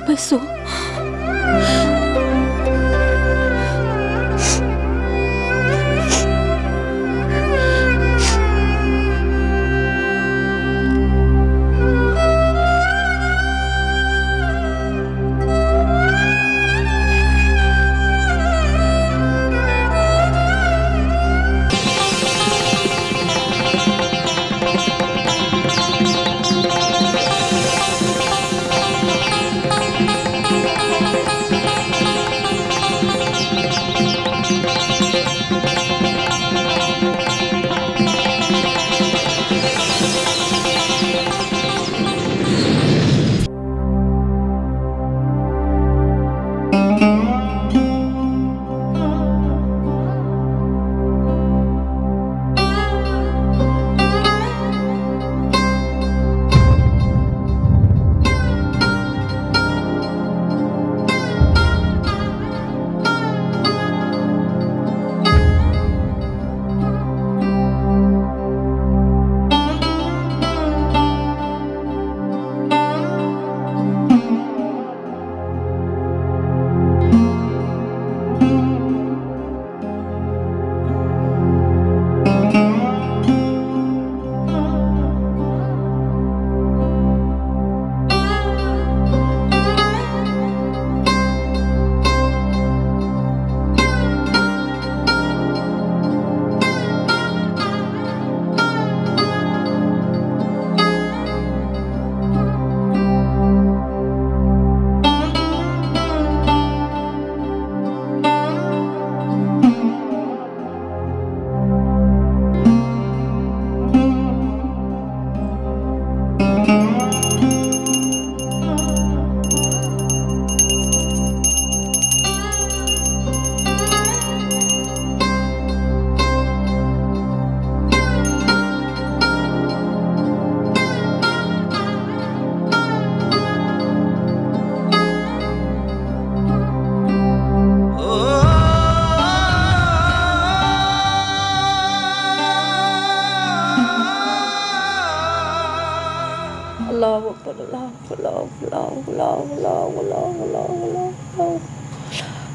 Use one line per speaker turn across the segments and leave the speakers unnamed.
Pastor, pasó?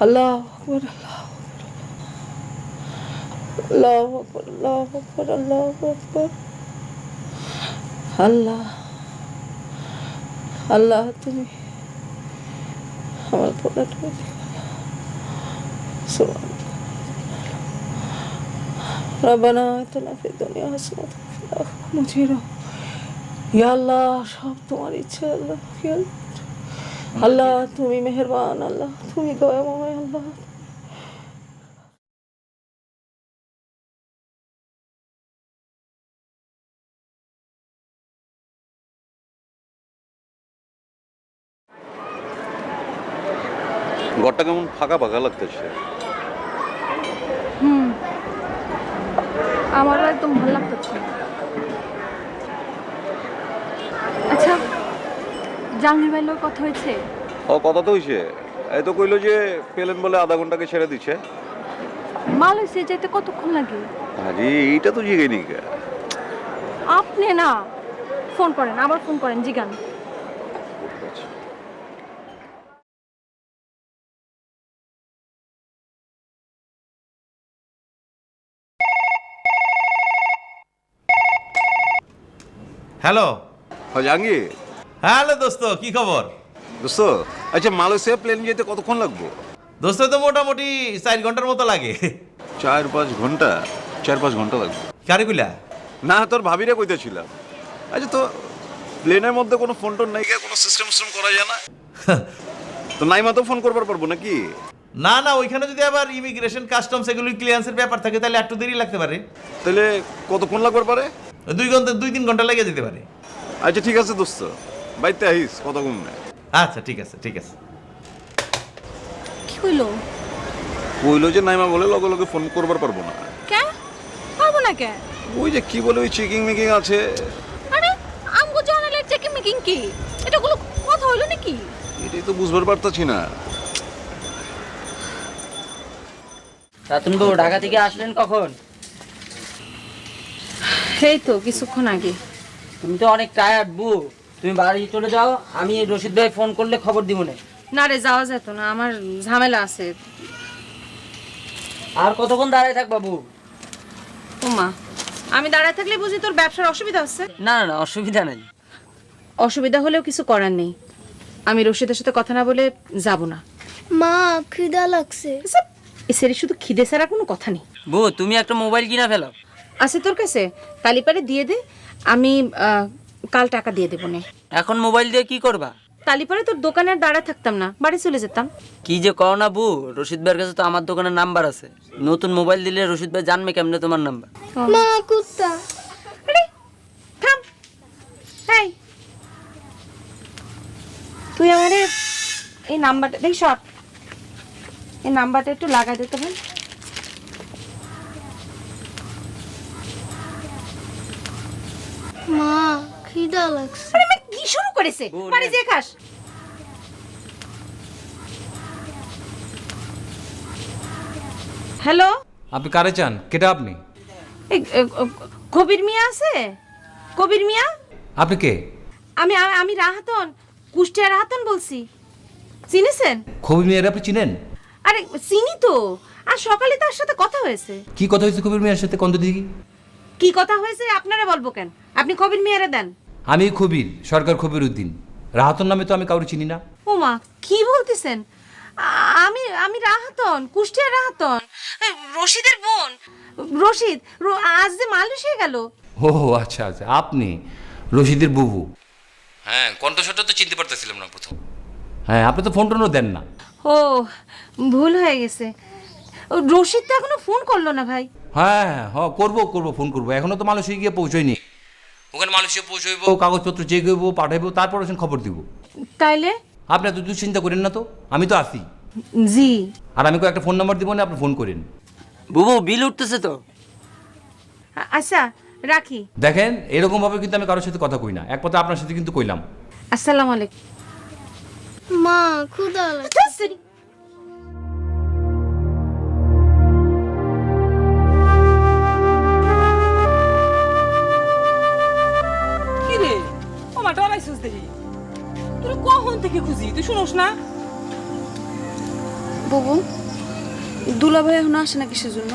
আল্লাহ আল্লাহ আল্লাহ আল্লাহ আল্লাহ আমার product রবানা তোলা ফির দুনিয়া আল্লাহ, সব তোমার ইচ্ছা আল্লাহ আল্লাহ। তুমি মেহেরবান আল্লাহ তুমি দয়াময় আল্লাহ।
ঘরটা কেমন ফাঁকা ফাঁকা লাগতেছে?
হুম। আমারও একদম ভালো লাগতেছে আচ্ছা জাহাঙ্গীর ভাইয়ের লোক কথা হয়েছে?
ও কথা তো হইছে। এই তো কইলো যে পেলেন বলে আধা ঘন্টাকে ছেড়ে দিচ্ছে
মালয়েশিয়া যেতে কতক্ষণ লাগে?
হাজি এইটা তো জিগে নি
আপনি না ফোন করেন আবার ফোন করেন জিগান।
হ্যালো।
হ্যাঁ জাহাঙ্গীর।
হ্যালো দোস্ত কি খবর?
দোস্ত আচ্ছা মালয়েশিয়া প্লেন যেতে কতক্ষণ লাগবো?
দোস্ত তো মোটামুটি চার ঘণ্টার মতো লাগে।
চার পাঁচ ঘণ্টা? চার পাঁচ ঘণ্টা লাগবে।
কারিগুলা
না তোর ভাবিরে কইতেছিলাম। আচ্ছা তো প্লেনের মধ্যে কোনো ফোন টোন নাই কোনো সিস্টেম সিস্টেম করা যায় না? তো নাইমা তো ফোন করবার পারব নাকি?
না না ওইখানে যদি আবার ইমিগ্রেশন কাস্টমস এগুলো ক্লিয়ারেন্সের ব্যাপার থাকে তাহলে একটু দেরি লাগতে পারে।
তাহলে কতক্ষণ লাগবার পারে?
দুই ঘণ্টা দুই তিন ঘণ্টা লেগে যেতে পারে।
আচ্ছা ঠিক আছে দোস্ত। বাইতে আহিস কতক্ষণ নেই।
আচ্ছা ঠিক আছে ঠিক আছে।
কি হইল
কইলো যে নাইমা বলে লগে লগে ফোন করবার পারব না।
কে? পারব না কে?
ওই যে কি বলে ওই চেকিং মেকিং আছে।
আরে আমগো জানালে চেকিং মেকিং কি? এটা গুলো কথা হইল নাকি?
এটাই তো বুঝবার পারতাছি না।
রাতুন বাবু ঢাকা থেকে আসলেন কখন?
এই তো কিছুক্ষণ আগে।
তুমি তো অনেক টায়ার্ড বু তুমি বাড়ি চলে যাও আমি রশিদ ভাই ফোন করলে খবর দিব না।
না রে যাওয়া যেত না আমার ঝামেলা আছে।
আর কতক্ষণ দাঁড়ায় থাকবা বু
ওমা আমি দাঁড়ায় থাকলে বুঝি তোর ব্যবসার অসুবিধা হচ্ছে
না না না অসুবিধা নেই।
অসুবিধা হলেও কিছু করার নেই। আমি রশিদের সাথে কথা না বলে যাব না।
মা খিদা লাগছে।
এ সেরি শুধু খিদে ছাড়া কোনো কথা নেই।
বু তুমি একটা মোবাইল কিনা ফেলো।
আছে তোর কাছে? তালিপারে দিয়ে দে। আমি কাল টাকা দিয়ে দেবো নে।
এখন মোবাইল দিয়ে কি করবা?
তালিপারে তোর দোকানে আর দাঁড়ায় থাকতাম না বাড়ি চলে যেতাম।
কি যে করো না বু রশিদ ভাইয়ের কাছে তো আমার দোকানের নাম্বার আছে। নতুন মোবাইল দিলে রশিদ ভাই জানবে কেমনে তোমার নাম্বার।
মা কুত্তা।
আরে থাম। এই। তুই আমারে এই নাম্বারটা দেখ সর। এই নাম্বারটা একটু লাগাই দিতে হবে
মা। খিদা লাগছে।
আরে মা কি শুরু করেছে? বাড়ি যে খাস। হ্যালো?
আপনি কারে চান? কেটা আপনি?
এই, কবির মিয়া আছে? কবির মিয়া?
আপনি কে?
আমি আমি- রাহাতন কুষ্টিয়া রাহাতন বলছি। চিনেছেন?
কবির মিয়ার আপনি চিনেন?
আরে চিনি তো। আর সকালে তার সাথে কথা হয়েছে।
কি কথা হয়েছে কবির মিয়ার সাথে? কন্দ দিকে?
কি কথা হয়েছে আপনারা বলব কেন? আপনি কবির মিয়ারে দেন।
আমি খবির সরকার খবির উদ্দিন। রাহাতন নামে তো আমি কাউকে চিনি না।
ও মা কি বলতেছেন? আমি আমি রাহাতন কুষ্টিয়া রাহাতন। রশিদের বোন। রশিদ র- আজ যে মালয়েশিয়া গেল।
ও আচ্ছা আচ্ছা আপনি? রশিদের বুবু। হ্যাঁ কণ্ঠস্বরটা তো চিনতে পারতেছিলাম না প্রথম। হ্যাঁ আপনি তো ফোন টোনও দেন না।
ও ভুল হয়ে গেছে। রশিদ তো এখনও ফোন করল না ভাই।
হ্যাঁ হ্যাঁ হ্যাঁ করব করব ফোন করব। এখনও তো মালয়েশিয়া গিয়ে পৌঁছয়নি। ওখানে মালয়েশিয়া পৌঁছইব কাগজপত্র চেক হইব পাঠাইবো তারপর ওখানে খবর দিব।
তাইলে?
আপনি এত দুশ্চিন্তা করেন না তো আমি তো আসি
জি।
আর আমি একটা ফোন নাম্বার দিব না আপনি ফোন করেন।
বুবু বিল উঠতেছে তো?
আচ্ছা রাখি।
দেখেন এরকম ভাবে কিন্তু আমি কারোর সাথে কথা কই না। এক কথা আপনার সাথে কিন্তু কইলাম।
আসসালামু আলাইকুম।
মা ক্ষুদা
থেকে খুঁজি তুই শুনোস না।
বাবু দুলা ভাই এখন আসে না কিসের জন্য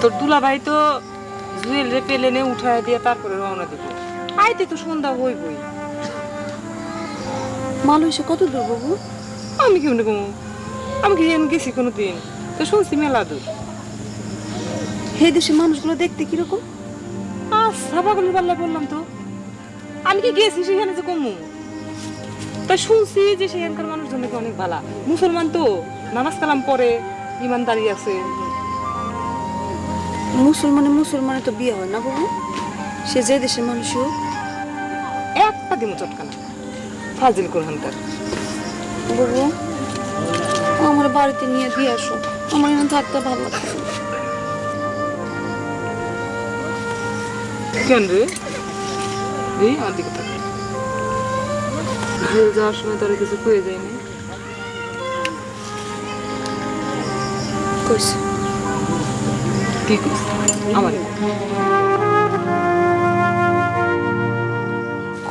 তোর দুলাভাই তো জুয়েল রে পেলে পেলেনে উঠায় দিয়ে তারপরে রওনা দিব। আইতে তো সন্ধ্যা হই বই
মালয়েশিয়া কত দূর বাবু?
আমি কেমন কমু আমি কি এমন গেছি কোনো দিন তো শুনছি মেলা দূর।
হে দেশে মানুষগুলো দেখতে কীরকম?
আচ্ছা পাগলের পাল্লা বললাম তো। আমি কি গেছি সেখানে যে কমু? তা শুনছি যে সেখানকার মানুষজন নাকি অনেক ভালা মুসলমান তো নামাজ কালাম পরে ইমানদারি আছে।
মুসলমানে মুসলমানে তো বিয়ে হয় না বাবু সে যে দেশের মানুষ হোক।
একটা দিমো চটকানা ফাজিল কোরহানকার
বাবু আমার বাড়িতে নিয়ে দিয়ে আসো। আমার এখানে থাকতে ভালো লাগছে
কেন রে? আমার যাওয়ার সময় তোরা কিছু কয়ে যায়নি আমার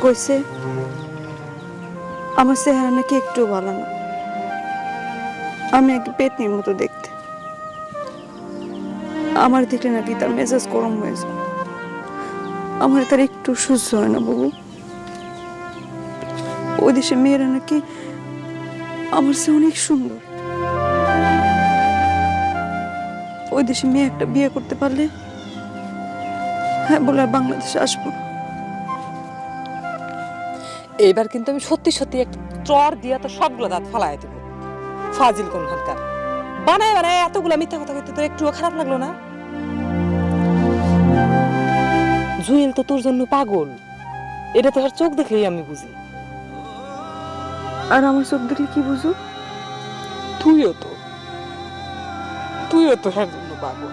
কইছে, আমার চেহারা নাকি একটু ভালো না। আমি এক পেতনির মতো দেখতে। আমার দেখলে নাকি তার মেজাজ গরম হয়ে যায়। আমার তার একটু সহ্য হয় না, বাবু। ওই দেশে মেয়েরা নাকি আমার সে অনেক সুন্দর। ওই দেশে মেয়ে একটা বিয়ে করতে পারলে হ্যাঁ বলে আর বাংলাদেশে আসব
এইবার কিন্তু আমি সত্যি সত্যি একটা চর দিয়া তো সবগুলো দাঁত ফালাই দেবো। ফাজিল কোন হানকার বানায় বানায় এতগুলো মিথ্যা কথা কইতে তোর একটুও খারাপ লাগল না? জুয়েল তো তোর জন্য পাগল। এটা তো আর চোখ দেখেই আমি বুঝি।
আর আমার চোখ দেখলে কি বুঝো?
তুইও তো। তুইও তো হ্যার জন্য পাগল।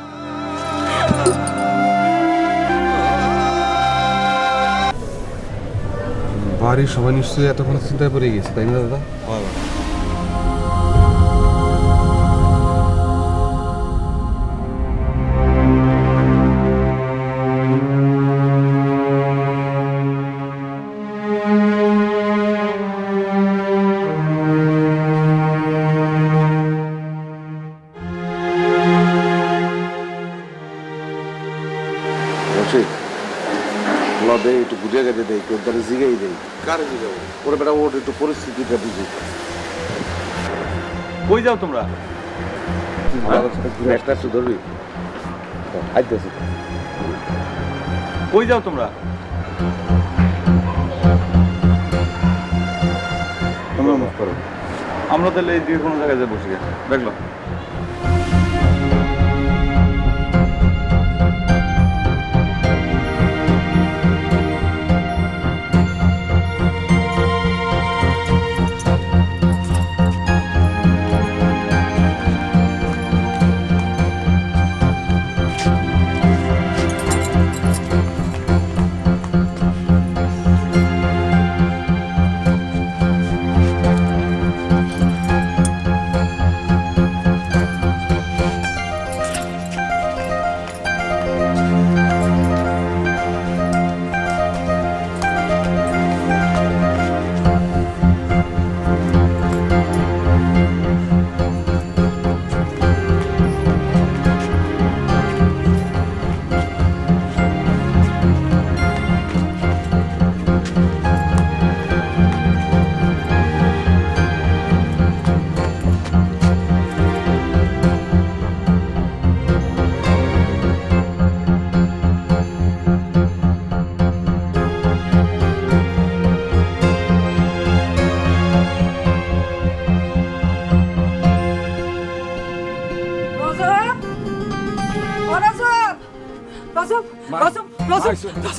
বাড়ির সবাই নিশ্চয়ই এতক্ষণ চিন্তায় পড়ে গেছে তাই না দাদা? দেয় কেউ তারা জিগাই দেয়। কারে জিগাবো? ওরা বেটা ওর একটু পরিস্থিতিটা বুঝে।
কই যাও তোমরা?
আমাদের সাথে একটা একটু ধরবি? আইতেছি।
কই যাও তোমরা? মুখ করো। আমরা তাহলে এই দিকে কোনো জায়গায় বসে গেছি দেখল?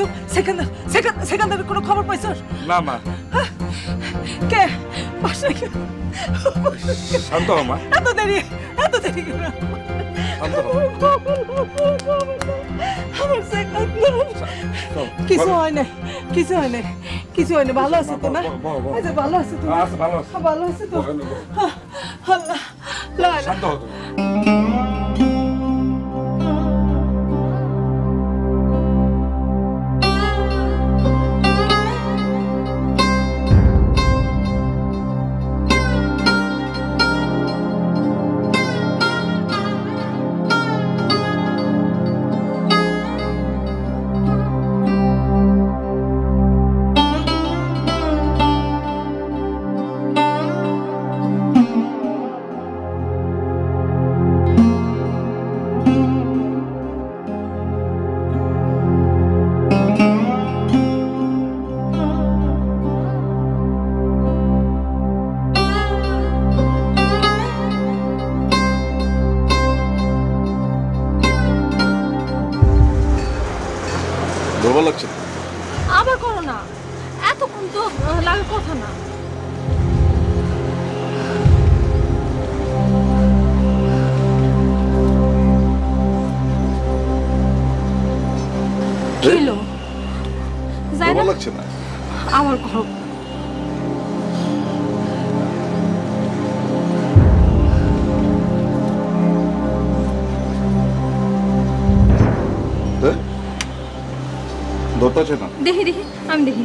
রজব সেকেন্ড সেকেন্ড সেকেন্ডের কোনো খবর পাইছস
না মা।
কে? বাসায় কে
শান্ত হ মা।
এত দেরি এত দেরি কেন?
শান্ত হ
আমার সেকেন্ড কিছু হয় নাই কিছু হয় নাই কিছু হয় না ভালো আছে তো না? আচ্ছা ভালো আছে তো না?
আচ্ছা, ভালো আছি।
ভালো আছে তো? আল্লাহ
শান্ত হ
দুর্বল লাগছে?
আবার করো না এতক্ষণ তো লাগে লাগার কথা না
ধরতে আছে না
দেখি দেখি আমি দেখি।